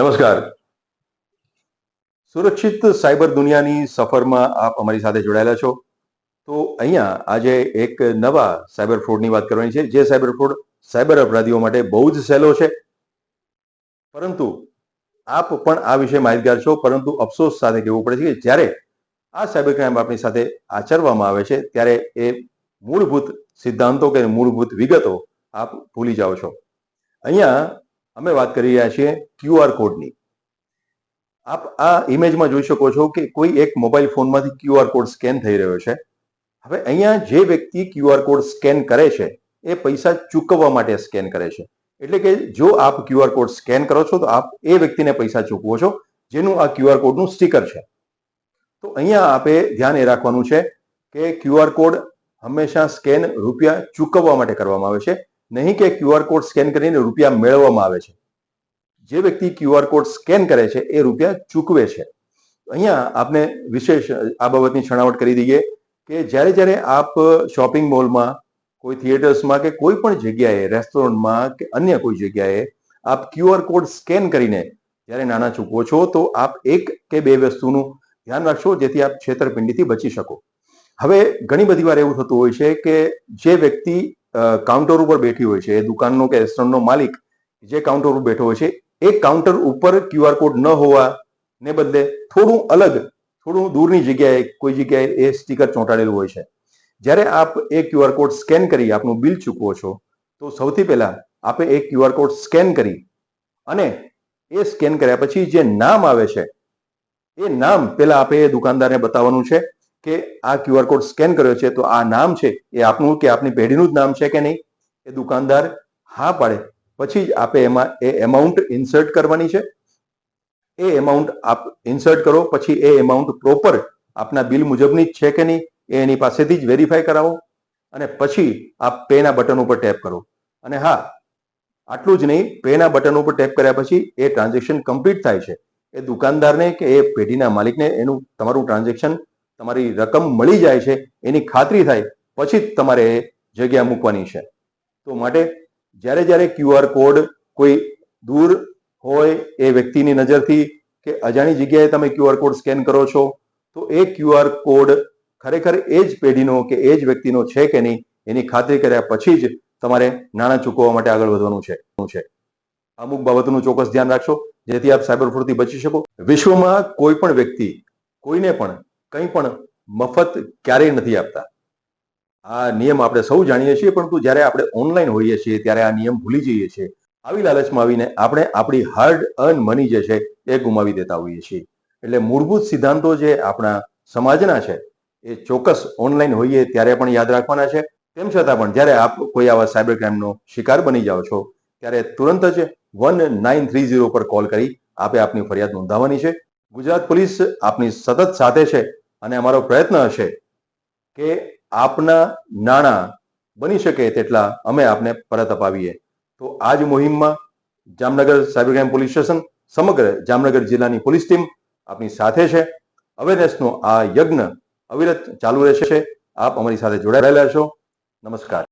નમસ્કાર. સુરક્ષિત સાયબર દુનિયાની સફરમાં આપ અમારી સાથે જોડાયેલા છો. તો અહીંયા આજે એક નવા સાયબર ફ્રોડની વાત કરવાની છે. જે સાયબર ફ્રોડ સાયબર અપરાધીઓ માટે બહુ જ સહેલો છે. પરંતુ આપ પણ આ વિશે માહિતગાર છો. પરંતુ અફસોસ સાથે કહેવું પડે છે કે જ્યારે આ સાયબર ક્રાઇમ આપણી સાથે આચરવામાં આવે છે, ત્યારે એ મૂળભૂત સિદ્ધાંતો કે મૂળભૂત વિગતો આપ ભૂલી જાઓ છો. અહીંયા અમે વાત કરી રહ્યા છીએ ક્યુઆર કોડની આપ આ ઇમેજમાં જોઈ શકો છો કે કોઈ એક મોબાઈલ ફોનમાંથી ક્યુઆર કોડ સ્કેન થઈ રહ્યો છે. હવે અહીંયા જે વ્યક્તિ ક્યુઆર કોડ સ્કેન કરે છે, એ પૈસા ચૂકવવા માટે સ્કેન કરે છે. એટલે કે જો આપ ક્યુઆર કોડ સ્કેન કરો છો, તો આપ એ વ્યક્તિને પૈસા ચૂકવો છો, જેનું આ ક્યુઆર કોડનું સ્ટીકર છે. તો અહીંયા આપે ધ્યાન એ રાખવાનું છે કે ક્યુઆર કોડ હંમેશા સ્કેન રૂપિયા ચૂકવવા માટે કરવામાં આવે છે. નહીં કે ક્યુઆર કોડ સ્કેન કરીને રૂપિયા મેળવવામાં આવે છે. જે વ્યક્તિ ક્યુઆર કોડ સ્કેન કરે છે, એ રૂપિયા ચૂકવે છે. અહીંયા આપને વિશેષ આ બાબતની છણાવટ કરી દઈએ કે જ્યારે જ્યારે આપ શોપિંગ મોલમાં કોઈ થિયેટર્સમાં કે કોઈ પણ જગ્યાએ રેસ્ટોરન્ટમાં કે અન્ય કોઈ જગ્યાએ આપ ક્યુઆર કોડ સ્કેન કરીને જ્યારે નાણાં ચૂકવો છો, તો આપ એક કે બે વસ્તુનું ધ્યાન રાખશો, જેથી આપ છેતરપિંડીથી બચી શકો. હવે ઘણી બધી વાર એવું થતું હોય છે કે જે વ્યક્તિ કાઉન્ટર ઉપર બેઠી હોય છે. એ દુકાનનો કે રેસ્ટોરન્ટનો માલિક જે કાઉન્ટર ઉપર બેઠો હોય છે, એ કાઉન્ટર ઉપર ક્યુઆર કોડ ન હોવા ને બદલે થોડું અલગ, થોડું દૂરની જગ્યાએ, કોઈ જગ્યાએ એ સ્ટીકર ચોંટાડેલું હોય છે. જ્યારે આપ એ ક્યુઆર કોડ સ્કેન કરી આપનું બિલ ચૂકવો છો, તો સૌથી પહેલા આપે એ ક્યુઆર કોડ સ્કેન કરી અને એ સ્કેન કર્યા પછી જે નામ આવે છે, એ નામ પહેલા આપે એ દુકાનદારને બતાવવાનું છે. કે આ ક્યુઆર કોડ સ્કેન કર્યો છે, તો આ નામ છે, એ આપનું કે આપની પેઢીનું જ નામ છે કે નહીં, એ દુકાનદાર હા પાડે. પછી જ આપે એમાં એ એમાઉન્ટ ઇન્સર્ટ કરવાની છે. એ એમાઉન્ટ આપ ઇન્સર્ટ કરો, પછી એ એમાઉન્ટ પ્રોપર આપના બિલ મુજબની જ છે કે નહીં, એ એની પાસેથી જ વેરીફાઈ કરાવો. અને પછી આપ પેના બટન ઉપર ટેપ કરો. અને હા, આટલું જ નહીં પેના બટન ઉપર ટેપ કર્યા પછી એ ટ્રાન્ઝેક્શન કમ્પ્લીટ થાય છે. એ દુકાનદારને કે એ પેઢીના માલિકને એનું તમારું ટ્રાન્ઝેક્શન તમારી રકમ મળી જાય છે, એની ખાતરી થાય, પછી જ તમારે જગ્યા મૂકવાની છે. તો માટે જ્યારે જ્યારે ક્યુઆર કોડ કોઈ દૂર હોય એ વ્યક્તિની નજરથી કે અજાણી જગ્યાએ તમે ક્યુઆર કોડ સ્કેન કરો છો, તો એ ક્યુઆર કોડ ખરેખર એ જ પેઢીનો કે એ જ વ્યક્તિનો છે કે નહીં, એની ખાતરી કર્યા પછી જ તમારે નાણાં ચૂકવવા માટે આગળ વધવાનું છે છે. અમુક બાબતોનું ચોક્કસ ધ્યાન રાખશો, જેથી આપ સાયબર ફ્રોડથી બચી શકો. વિશ્વમાં કોઈ પણ વ્યક્તિ, કોઈને પણ કંઈ પણ મફત ક્યારેય નથી આપતા. આ નિયમ આપણે સૌ જાણીએ છીએ, પરંતુ જ્યારે આપણે ઓનલાઈન હોઈએ છીએ, ત્યારે આ નિયમ ભૂલી જઈએ છીએ. આવી લાલચમાં આવીને આપણે આપણી હાર્ડ અર્ન મની જે છે, એ ગુમાવી દેતા હોઈએ છીએ. એટલે મૂળભૂત સિદ્ધાંતો જે આપણા સમાજના છે, એ ચોક્કસ ઓનલાઈન હોઈએ ત્યારે પણ યાદ રાખવાના છે. તેમ છતાં પણ જ્યારે આપ કોઈ આવા સાયબર ક્રાઇમનો શિકાર બની જાઓ છો, ત્યારે તુરંત જ વન નાઇન થ્રી ઝીરો પર કોલ કરી આપે આપની ફરિયાદ નોંધાવવાની છે. ગુજરાત પોલીસ આપની સતત સાથે છે. અને અમારો પ્રયત્ન હશે કે આપના નાણાં બની શકે તેટલા અમે આપને પરત અપાવીએ. તો આ જ મુહિમમાં Jamnagar cyber crime police station, સમગ્ર જામનગર જિલ્લાની પોલીસ ટીમ આપની સાથે છે. અવેરનેસનો આ યજ્ઞ અવિરત ચાલુ રહેશે. આપ અમારી સાથે જોડાયેલા છો નમસ્કાર.